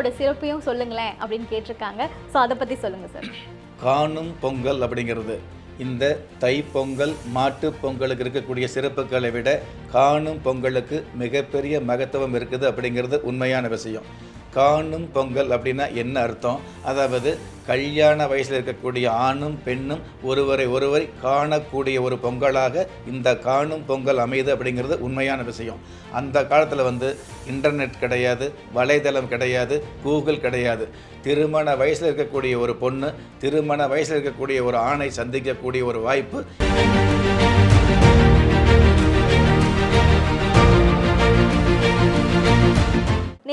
பொங்கலோட சிறப்பையும் சொல்லுங்களேன் அப்படின்னு கேட்டிருக்காங்க. ஸோ அதை பற்றி சொல்லுங்கள் சார் காணும் பொங்கல் அப்படிங்கிறது இந்த தை பொங்கல் மாட்டு பொங்கலுக்கு இருக்கக்கூடிய சிறப்புகளை விட காணும் பொங்கலுக்கு மிகப்பெரிய மகத்துவம் இருக்குது அப்படிங்கிறது உண்மையான விஷயம். காணும் பொங்கல் அப்படின்னா என்ன அர்த்தம்? அதாவது கல்யாண வயசில் இருக்கக்கூடிய ஆணும் பெண்ணும் ஒருவரை ஒருவரை காணக்கூடிய ஒரு பொங்கலாக இந்த காணும் பொங்கல் அமையுது அப்படிங்கிறது உண்மையான விஷயம். அந்த காலத்தில் வந்து இன்டர்நெட் கிடையாது வலைதளம் கிடையாது கூகுள் கிடையாது. திருமண வயசில் இருக்கக்கூடிய ஒரு பொண்ணு திருமண வயசில் இருக்கக்கூடிய ஒரு ஆணை சந்திக்கக்கூடிய ஒரு வாய்ப்பு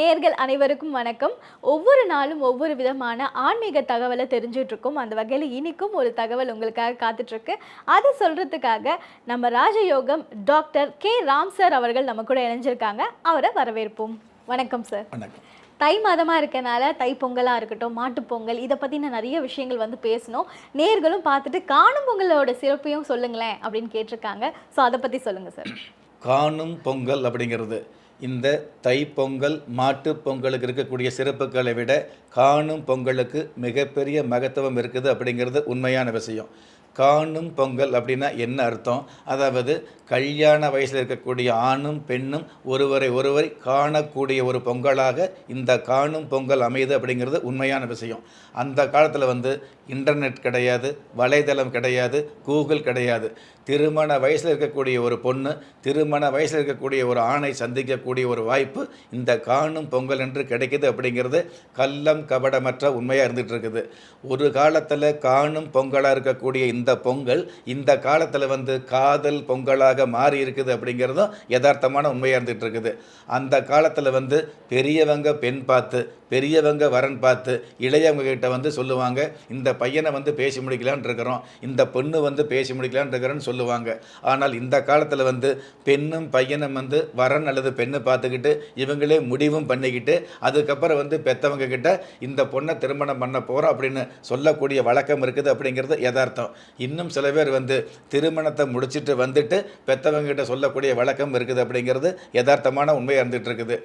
நேர்கள் அனைவருக்கும் வணக்கம். ஒவ்வொரு நாளும் ஒவ்வொரு விதமான ஆன்மீக தகவலை தெரிஞ்சுட்டு இருக்கோம் அந்த வகையில் இனிக்கும் ஒரு தகவல் உங்களுக்காக காத்துட்ருக்கு. அதை சொல்கிறதுக்காக நம்ம ராஜயோகம் டாக்டர் கே. ராம் சார் அவர்கள் நம்ம கூட இணைஞ்சிருக்காங்க. அவரை வரவேற்போம். வணக்கம் சார். வணக்கம். தை மாதமாக இருக்கனால தை பொங்கலாக இருக்கட்டும் மாட்டுப் பொங்கல் இதை பற்றின நிறைய விஷயங்கள் வந்து பேசணும். நேர்களும் பார்த்துட்டு காணும் பொங்கலோட சிறப்பையும் சொல்லுங்களேன் அப்படின்னு கேட்டிருக்காங்க. ஸோ அதை பற்றி சொல்லுங்கள் சார். காணும் பொங்கல் அப்படிங்கிறது இந்த தைப்பொங்கல் மாட்டுப்பொங்கலுக்கு மாட்டுப் பொங்கலுக்கு இருக்கக்கூடிய சிறப்புகளை விட காணும் பொங்கலுக்கு மிகப்பெரிய மகத்துவம் இருக்குது அப்படிங்கிறது உண்மையான விஷயம். காணும் பொங்கல் அப்படின்னா என்ன அர்த்தம்? அதாவது கல்யாண வயசில் இருக்கக்கூடிய ஆணும் பெண்ணும் ஒருவரை ஒருவரை காணக்கூடிய ஒரு பொங்கலாக இந்த காணும் பொங்கல் அமையுது அப்படிங்கிறது உண்மையான விஷயம். அந்த காலத்தில் வந்து இன்டர்நெட் கிடையாது வலைதளம் கிடையாது கூகுள் கிடையாது. திருமண வயசில் இருக்கக்கூடிய ஒரு பொண்ணு திருமண வயசில் இருக்கக்கூடிய ஒரு ஆணை சந்திக்கக்கூடிய ஒரு வாய்ப்பு இந்த காணும் பொங்கல் என்று கிடைக்குது அப்படிங்கிறது கள்ளம் கபடமற்ற உண்மையாக இருந்துகிட்டு இருக்குது ஒரு காலத்தில் காணும் பொங்கலாக இருக்கக்கூடிய இந்த பொங்கல் இந்த காலத்தில் வந்து காதல் பொங்கலாக மாறி இருக்குது அப்படிங்கிறதும் யதார்த்தமான உண்மையாக இருந்துகிட்டு இருக்குது அந்த காலத்தில் வந்து பெரியவங்க பெண் பார்த்து பெரியவங்க வரன் பார்த்து இளையவங்க கிட்ட வந்து சொல்லுவாங்க இந்த பையனை வந்து பேசி முடிக்கலான் இருக்கிறோம் இந்த பொண்ணு வந்து பேசி முடிக்கலான் இருக்கிறோன்னு சொல்லுவாங்க. ஆனால் இந்த காலத்தில் வந்து பெண்ணும் பையனும் வந்து வரன் அல்லது பெண்ணை பார்த்துக்கிட்டு இவங்களே முடிவும் பண்ணிக்கிட்டு அதுக்கப்புறம் வந்து பெற்றவங்க கிட்ட இந்த பொண்ணை திருமணம் பண்ண போகிறோம் அப்படின்னு சொல்லக்கூடிய வழக்கம் இருக்குது அப்படிங்கிறது யதார்த்தம். இன்னும் சில பேர் வந்து திருமணத்தை முடிச்சுட்டு வந்துட்டு பெற்றவங்க கிட்ட சொல்லக்கூடிய வழக்கம் இருக்குது அப்படிங்கிறது யதார்த்தமான உண்மையாக இருந்துகிட்டு இருக்குது.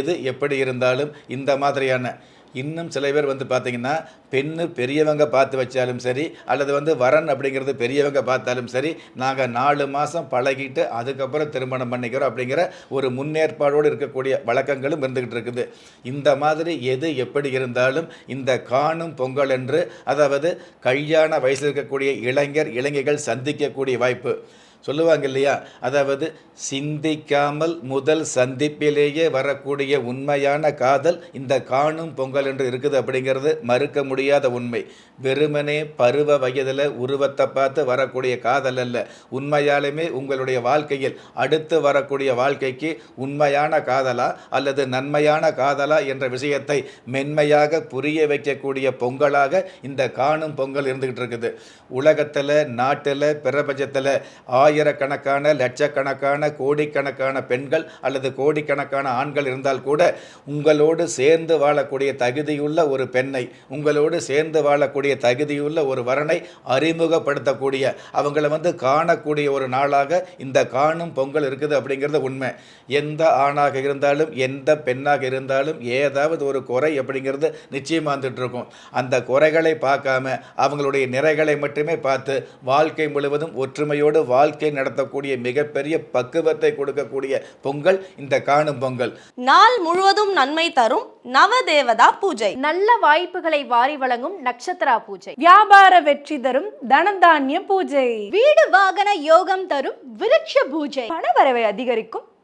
எது எப்படி இருந்தாலும் இந்த மாதிரியான இன்னும் சில பேர் வந்து பார்த்திங்கன்னா பெண்ணு பெரியவங்க பார்த்து வச்சாலும் சரி அல்லது வந்து வரன் அப்படிங்கிறது பெரியவங்க பார்த்தாலும் சரி நாங்கள் நாலு மாதம் பழகிட்டு அதுக்கப்புறம் திருமணம் பண்ணிக்கிறோம் அப்படிங்கிற ஒரு முன்னேற்பாடோடு இருக்கக்கூடிய வழக்கங்களும் இருந்துக்கிட்டு இருக்குது. இந்த மாதிரி எது எப்படி இருந்தாலும் இந்த காணும் பொங்கல் என்று அதாவது கல்யாண வயசில் இருக்கக்கூடிய இளைஞர் இளைஞர்கள் சந்திக்கக்கூடிய வாய்ப்பு. சொல்லுவாங்க இல்லையா? அதாவது சிந்திக்காமல் முதல் சந்திப்பிலேயே வரக்கூடிய உண்மையான காதல் இந்த காணும் பொங்கல் என்று இருக்குது அப்படிங்கிறது மறுக்க முடியாத உண்மை. வெறுமனே பருவ வயதில் உருவத்தை பார்த்து வரக்கூடிய காதல் அல்ல. உண்மையாலுமே உங்களுடைய வாழ்க்கையில் அடுத்து வரக்கூடிய வாழ்க்கைக்கு உண்மையான காதலா அல்லது நன்மையான காதலா என்ற விஷயத்தை மென்மையாக புரிய வைக்கக்கூடிய பொங்கலாக இந்த காணும் பொங்கல் இருந்துகிட்டு இருக்குது. உலகத்தில் நாட்டில் பிரபஞ்சத்தில் ஆயிரக்கணக்கான லட்சக்கணக்கான கோடிக்கணக்கான பெண்கள் அல்லது கோடிக்கணக்கான ஆண்கள் இருந்தால் கூட உங்களோடு சேர்ந்து வாழக்கூடிய தகுதியுள்ள ஒரு பெண்ணை உங்களோடு சேர்ந்து வாழக்கூடிய தகுதியுள்ள ஒரு வரனை அறிமுகப்படுத்தக்கூடிய அவங்கள வந்து காணக்கூடிய ஒரு நாளாக இந்த காணும் பொங்கல் இருக்குது அப்படிங்கிறது உண்மை. எந்த ஆணாக இருந்தாலும் எந்த பெண்ணாக இருந்தாலும் ஏதாவது ஒரு குறை அப்படிங்கிறது நிச்சயமாக வந்துட்டு இருக்கும். அந்த குறைகளை பார்க்காம அவங்களுடைய நிறைகளை மட்டுமே பார்த்து வாழ்க்கை முழுவதும் ஒற்றுமையோடு வாழ்க்கை நடத்தக்கூடிய மிகப்பெரிய பக்குவத்தை கொடுக்கக்கூடிய பொங்கல் இந்த காணும் பொங்கல். நாள் முழுவதும் நன்மை தரும் நவதேவதா பூஜை. நல்ல வாய்ப்புகளை வாரி வழங்கும் நட்சத்திரா பூஜை. வியாபார வெற்றி தரும் தனதானிய பூஜை. வீடு வாகன யோகம் தரும் விருட்ச பூஜை. பணவரவை அதிகரிக்கும்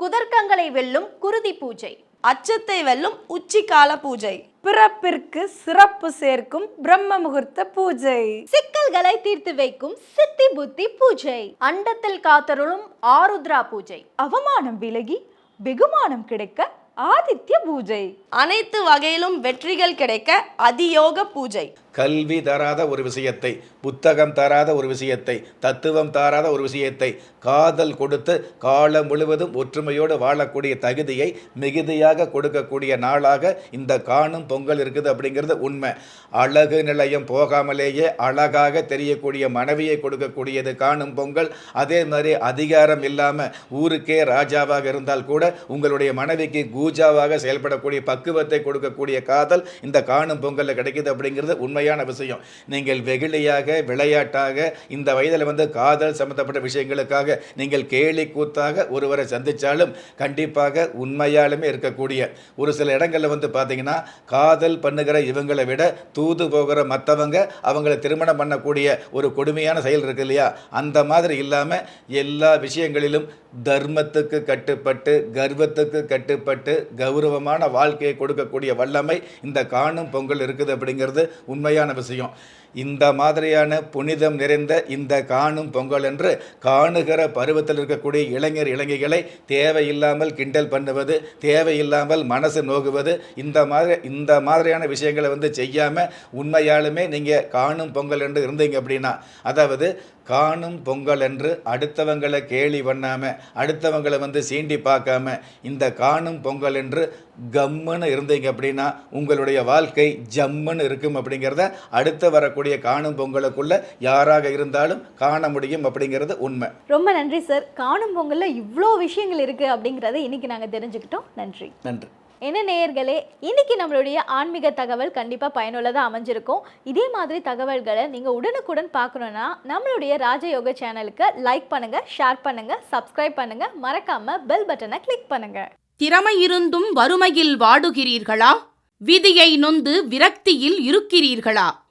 குதர்க்கங்களை வெல்லும் குருதி பூஜை அச்சத்தை வெல்லும் உச்சிக்கால பூஜை பிறப்பிற்கு சிறப்பு சேர்க்கும் பிரம்ம முகூர்த்த பூஜை. சிக்கல்களை தீர்த்து வைக்கும் சித்தி புத்தி பூஜை அண்டத்தில் காத்தருளும் ஆருத்ரா பூஜை அவமானம் விலகி வெகுமானம் கிடைக்க ஆதித்ய பூஜை. அனைத்து வகையிலும் வெற்றிகள் கிடைக்க அதியோக பூஜை. கல்வி தராத ஒரு விஷயத்தை புத்தகம் தராத ஒரு விஷயத்தை தத்துவம் தராத ஒரு விஷயத்தை காதல் கொடுத்து காலம் முழுவதும் ஒற்றுமையோடு வாழக்கூடிய தகுதியை மிகுதியாக கொடுக்கக்கூடிய நாளாக இந்த காணும் பொங்கல் இருக்குது அப்படிங்கிறது உண்மை. அழகு நிலையம் போகாமலேயே அழகாக தெரியக்கூடிய மனைவியை கொடுக்கக்கூடியது காணும் பொங்கல். அதே மாதிரி அதிகாரம் இல்லாமல் ஊருக்கே ராஜாவாக இருந்தால் கூட உங்களுடைய மனைவிக்கு கூஜாவாக செயல்படக்கூடிய பக்குவத்தை கொடுக்கக்கூடிய காதல் இந்த காணும் பொங்கலில் கிடைக்கிது அப்படிங்கிறது உண்மை. உண்மையான விஷயம். நீங்கள் வெகுளியாக விளையாட்டாக இந்த வயதில் வந்து காதல் சம்பந்தப்பட்ட விஷயங்களுக்காக நீங்கள் கேலி கூத்தாக ஒருவரை சந்தித்தாலும் கண்டிப்பாக உண்மையாலுமே இருக்கக்கூடிய. ஒரு சில இடங்களில் வந்து பார்த்தீங்கன்னா காதல் பண்ணுகிற இவங்களை விட தூது போகிற மற்றவங்க அவங்கள திருமணம் பண்ணக்கூடிய ஒரு கொடுமையான செயல் இருக்கு இல்லையா? அந்த மாதிரி இல்லாமல் எல்லா விஷயங்களிலும் தர்மத்துக்கு கட்டுப்பட்டு கர்வத்துக்கு கட்டுப்பட்டு கௌரவமான வாழ்க்கையை கொடுக்கக்கூடிய வல்லமை இந்த காணும் பொங்கல் இருக்குது அப்படிங்கிறது உண்மை உண்மையான விஷயம். இந்த மாதிரியான புனிதம் நிறைந்த இந்த காணும் பொங்கல் என்று காணுகிற பருவத்தில் இருக்கக்கூடிய இளைஞர் இளைஞர்களை தேவையில்லாமல் கிண்டல் பண்ணுவது தேவையில்லாமல் மனசு நோகுவது இந்த மாதிரி இந்த மாதிரியான விஷயங்களை வந்து செய்யாமல் உண்மையாலுமே நீங்கள் காணும் பொங்கல் என்று இருந்தீங்க அப்படின்னா அதாவது காணும் பொங்கல் என்று அடுத்தவங்களை கேலி பண்ணாமல் அடுத்தவங்களை வந்து சீண்டி பார்க்காம இந்த காணும் பொங்கல் என்று கம்முன்னு இருந்தீங்க அப்படின்னா உங்களுடைய வாழ்க்கை ஜம்முன்னு இருக்கும் அப்படிங்கிறத அடுத்து வரக்கூடிய காணும் பொங்கலுக்குள்ள யாராக இருந்தாலும் காண முடியும் அப்படிங்கிறது உண்மை. ரொம்ப நன்றி சார் காணும் பொங்கல்ல இவ்வளோ விஷயங்கள் இருக்கு அப்படிங்கறத இன்னைக்கு நாங்க தெரிஞ்சுக்கிட்டோம். நன்றி. நன்றி. என்ன நேயர்களே இன்னைக்கு நம்மளுடைய ஆன்மீக தகவல் கண்டிப்பாக பயனுள்ளதாக அமைஞ்சிருக்கும். இதே மாதிரி தகவல்களை நீங்கள் உடனுக்குடன் பார்க்கணுன்னா நம்மளுடைய ராஜயோக சேனலுக்கு லைக் பண்ணுங்கள் ஷேர் பண்ணுங்கள் சப்ஸ்கிரைப் பண்ணுங்கள் மறக்காமல் பெல் பட்டனை கிளிக் பண்ணுங்கள் திறமை இருந்தும் வறுமையில் வாடுகிறீர்களா? விதியை நொந்து விரக்தியில் இருக்கிறீர்களா?